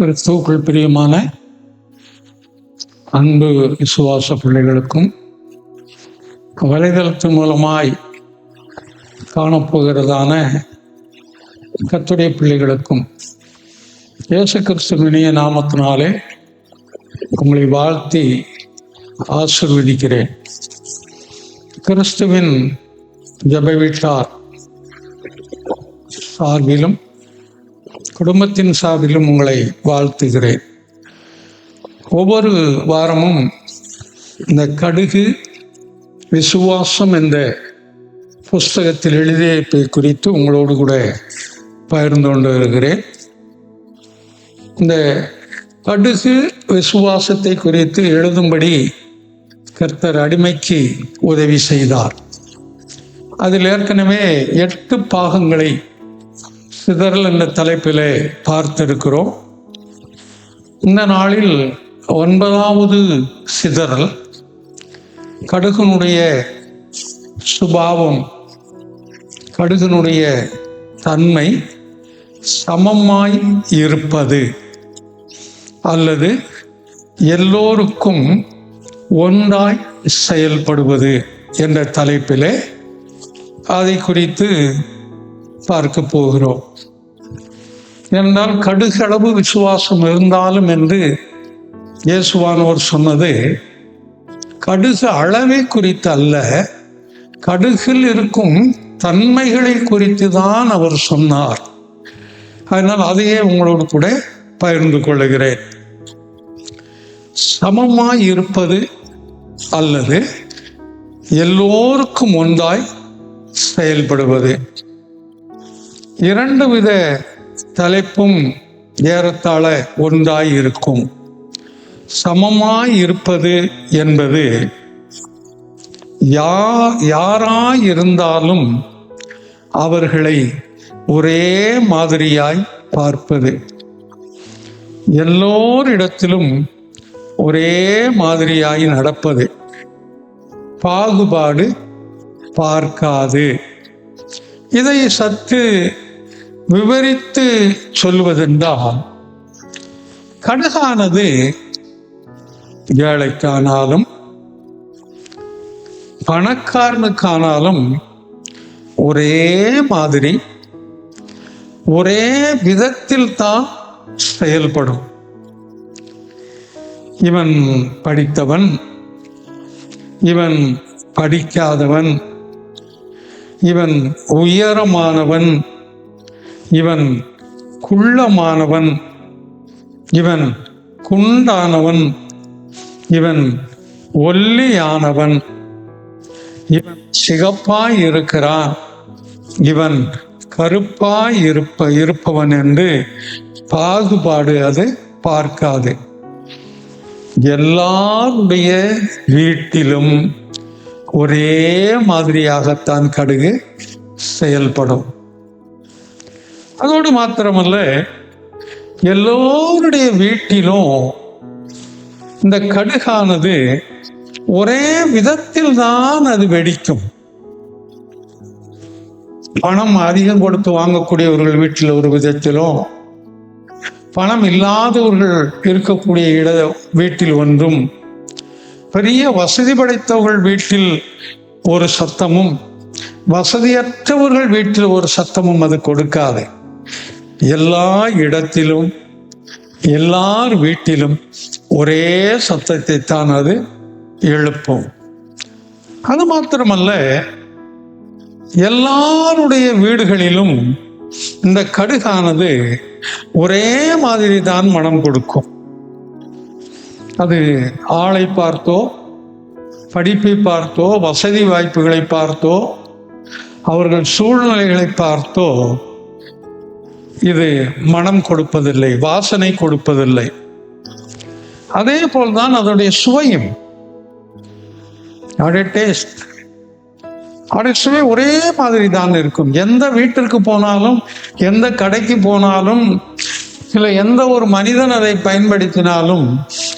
கிறிஸ்துவுக்குள் பிரியமான அன்பு விசுவாச பிள்ளைகளுக்கும் வலைதளத்தின் மூலமாய் காணப்போகிறதான கத்துடைய பிள்ளைகளுக்கும் இயேசு கிறிஸ்துவினிய நாமத்தினாலே உங்களை வாழ்த்தி ஆசிர்வதிக்கிறேன். கிறிஸ்துவின் ஜப வீட்டார் சார்பிலும் குடும்பத்தின் சார்பிலும் உங்களை வாழ்த்துகிறேன். ஒவ்வொரு வாரமும் இந்த கடுகு விசுவாசம் என்ற புஸ்தகத்தில் எழுதியப்பை குறித்து உங்களோடு கூட பகிர்ந்து கொண்டு வருகிறேன். இந்த கடுகு விசுவாசத்தை குறித்து எழுதும்படி கர்த்தர் அடிமைக்கு உதவி செய்தார். அதில் ஏற்கனவே எட்டு பாகங்களை சிதறல் என்ற தலைப்பிலே பார்த்திருக்கிறோம். இந்த நாளில் ஒன்பதாவது சிதறல் கடுகனுடைய சுபாவம் கடுகனுடைய தன்மை சமமாய் இருப்பது அல்லது எல்லோருக்கும் ஒன்றாய் செயல்படுவது என்ற தலைப்பிலே அதை குறித்து பார்க்க போகிறோம். என்றால் கடுகளவு விசுவாசம் இருந்தாலும் என்று இயேசுவானவர் சொன்னது கடுகு அளவை குறித்து அல்ல கடுகில் இருக்கும் தன்மைகளை குறித்து தான் அவர் சொன்னார். அதனால் அதையே உங்களோடு கூட பகிர்ந்து கொள்ளுகிறேன் சமமாய் இருப்பது அல்லது எல்லோருக்கும் ஒன்றாய் செயல்படுவது. இரண்டு வித தலைப்பும் ஏறத்தாழ ஒன்றாய் இருக்கும் சமமாய் இருப்பது என்பது யா யாராய் இருந்தாலும் அவர்களை ஒரே மாதிரியாய் பார்ப்பது. எல்லோரிடத்திலும் ஒரே மாதிரியாய் நடப்பது. பாகுபாடு பார்க்காது. இதை சற்று விவரித்து சொல்வதென்றால் கடுகானது ஏழைக்கானாலும் பணக்காரனுக்கானாலும் ஒரே மாதிரி ஒரே விதத்தில் தான் செயல்படும். இவன் படித்தவன் இவன் படிக்காதவன் இவன் உயரமானவன் இவன் குள்ளமானவன் இவன் குண்டானவன் இவன் ஒல்லியானவன் இவன் சிகப்பாய் இருக்கிறான் இவன் கருப்பாய் இருப்ப இருப்பவன் என்று பாகுபாடு அது பார்க்காது. எல்லாருடைய வீட்டிலும் ஒரே மாதிரியாகத்தான் கடுகு செயல்படும். அதோடு மாத்திரமல்ல எல்லோருடைய வீட்டிலும் இந்த கடுகானது ஒரே விதத்தில் தான் அது வெடிக்கும். பணம் அதிகம் கொடுத்து வாங்கக்கூடியவர்கள் வீட்டில் ஒரு விதத்திலும் பணம் இல்லாதவர்கள் இருக்கக்கூடிய இட வீட்டில் ஒன்றும் பெரிய வசதி படைத்தவர்கள் வீட்டில் ஒரு சத்தமும் வசதியற்றவர்கள் வீட்டில் ஒரு சத்தமும் அது கொடுக்காது. எல்லா இடத்திலும் எல்லார் வீட்டிலும் ஒரே சத்தத்தை தான் அது எழுப்பும். அது மாத்திரமல்ல எல்லாருடைய வீடுகளிலும் இந்த கடுகானது ஒரே மாதிரி தான் மனம் கொடுக்கும். அது ஆளை பார்த்தோ படிப்பை பார்த்தோ வசதி வாய்ப்புகளை பார்த்தோ அவர்கள் சூழ்நிலைகளை பார்த்தோ இது மனம் கொடுப்பதில்லை வாசனை கொடுப்பதில்லை. அதே போல்தான் அதனுடைய சுவையும். அதோடைய டேஸ்ட் அதோடைய சுவை ஒரே மாதிரி தான் இருக்கும். எந்த வீட்டிற்கு போனாலும் எந்த கடைக்கு போனாலும் இல்லை எந்த ஒரு மனிதன் அதை பயன்படுத்தினாலும்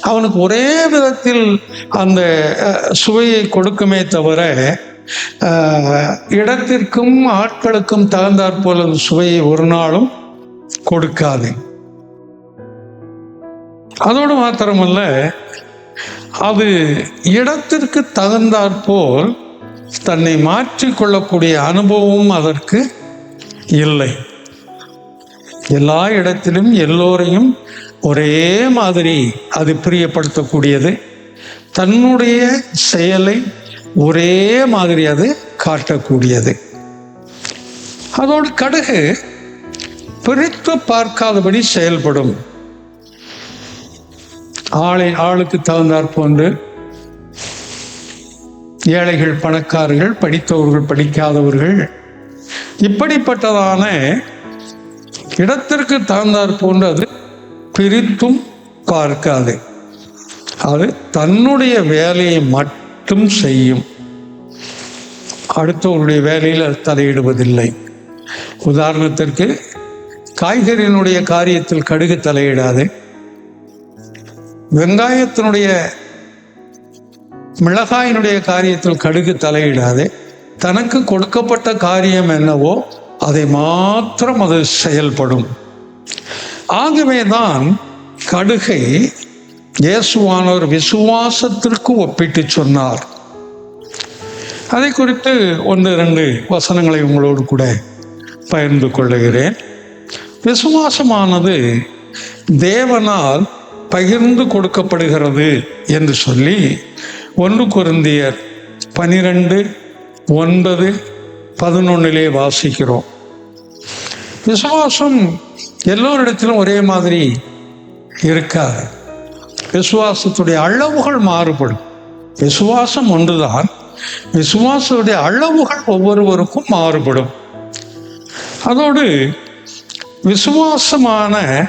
அவனுக்கு ஒரே விதத்தில் அந்த சுவையை கொடுக்குமே தவிர இடத்திற்கும் ஆட்களுக்கும் தகுந்தாற்போல் அந்த சுவையை ஒரு நாளும் கொடுக்காது. அதோடு மாத்திரமல்ல அது இடத்திற்கு தகுந்தாற்போல் தன்னை மாற்றிக்கொள்ளக்கூடிய அனுபவம் அதற்கு இல்லை. எல்லா இடத்திலும் எல்லோரையும் ஒரே மாதிரி அது பிரியப்படுத்தக்கூடியது. தன்னுடைய செயலை ஒரே மாதிரி அது காட்டக்கூடியது. அதோடு கடுகு பிரித்து பார்க்காதபடி செயல்படும். ஆளை ஆளுக்கு தகுந்தாற் போன்று ஏழைகள் பணக்காரர்கள் படித்தவர்கள் படிக்காதவர்கள் இப்படிப்பட்டதான இடத்திற்கு தகுந்தாற் போன்று அது பிரித்தும் பார்க்காது. அது தன்னுடைய வேலையை மட்டும் செய்யும். அடுத்தவருடைய வேலையில் அது தலையிடுவதில்லை. உதாரணத்திற்கு காய்கறியினுடைய காரியத்தில் கடுகு தலையிடாது. வெங்காயத்தினுடைய மிளகாயினுடைய காரியத்தில் கடுகு தலையிடாது. தனக்கு கொடுக்கப்பட்ட காரியம் என்னவோ அதை மாத்திரம் அது செயல்படும். ஆகவே தான் கடுகை இயேசுவானவர் விசுவாசத்திற்கு ஒப்பிட்டு சொன்னார். அதை குறித்து ஒன்று ரெண்டு வசனங்களை உங்களோடு கூட பகிர்ந்து கொள்ளுகிறேன் விசுவாசமானது தேவனால் பகிர்ந்து கொடுக்கப்படுகிறது என்று சொல்லி ஒன்று குருந்தியர் பனிரெண்டு ஒன்பது பதினொன்னிலே வாசிக்கிறோம். விசுவாசம் எல்லோரிடத்திலும் ஒரே மாதிரி இருக்காது. விசுவாசத்துடைய அளவுகள் மாறுபடும். விசுவாசம் ஒன்றுதான் விசுவாசத்துடைய அளவுகள் ஒவ்வொருவருக்கும் மாறுபடும். அதோடு விசுவாசமான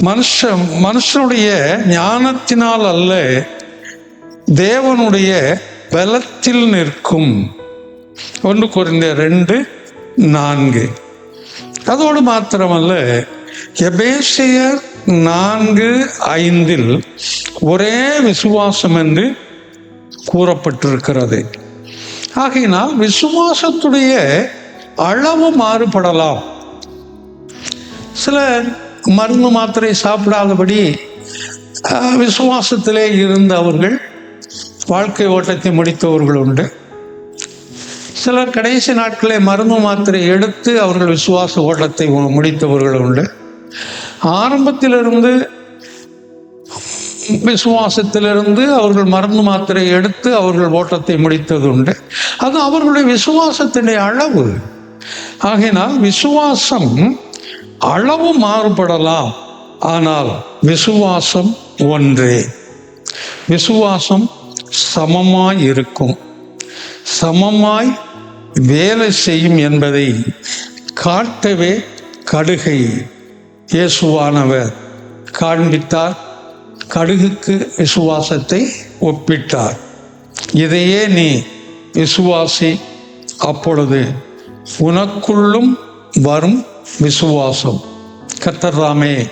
மனுஷன் மனுஷனுடைய ஞானத்தினால் அல்ல தேவனுடைய பலத்தில் நிற்கும். ஒன்று குறைந்த ரெண்டு நான்கு. அதோடு மாத்திரமல்ல எபேசியர் நான்கு ஐந்தில் ஒரே விசுவாசம் என்று கூறப்பட்டிருக்கிறது. ஆகையினால் விசுவாசத்துடைய அளவு மாறுபடலாம். சிலர் மருந்து மாத்திரை சாப்பிடாதபடி விசுவாசத்திலே இருந்த அவர்கள் வாழ்க்கை ஓட்டத்தை முடித்தவர்கள் உண்டு. சிலர் கடைசி நாட்களே மருந்து மாத்திரை எடுத்து அவர்கள் விசுவாச ஓட்டத்தை மு- முடித்தவர்கள் உண்டு. ஆரம்பத்திலிருந்து விசுவாசத்திலிருந்து அவர்கள் மருந்து மாத்திரை எடுத்து அவர்கள் ஓட்டத்தை முடித்தது உண்டு. அது அவர்களுடைய விசுவாசத்தினுடைய அளவு. ஆகையினால் விசுவாசம் அளவு மாறுபடலாம். ஆனால் விசுவாசம் ஒன்றே. விசுவாசம் சமமாய் இருக்கும். சமமாய் வேலை செய்யும் என்பதை காட்டவே கடுகை. இயேசுவானவர் காண்பித்தார் கடுகுக்கு விசுவாசத்தை ஒப்பிட்டார். இதையே நீ விசுவாசி அப்பொழுது உனக்குள்ளும் வரும் விசுவாசம். கத்தர்ராமே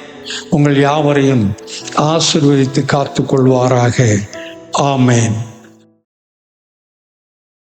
உங்கள் யாவரையும் ஆசிர்வதித்து காத்துக்கொள்வாராக. ஆமேன்.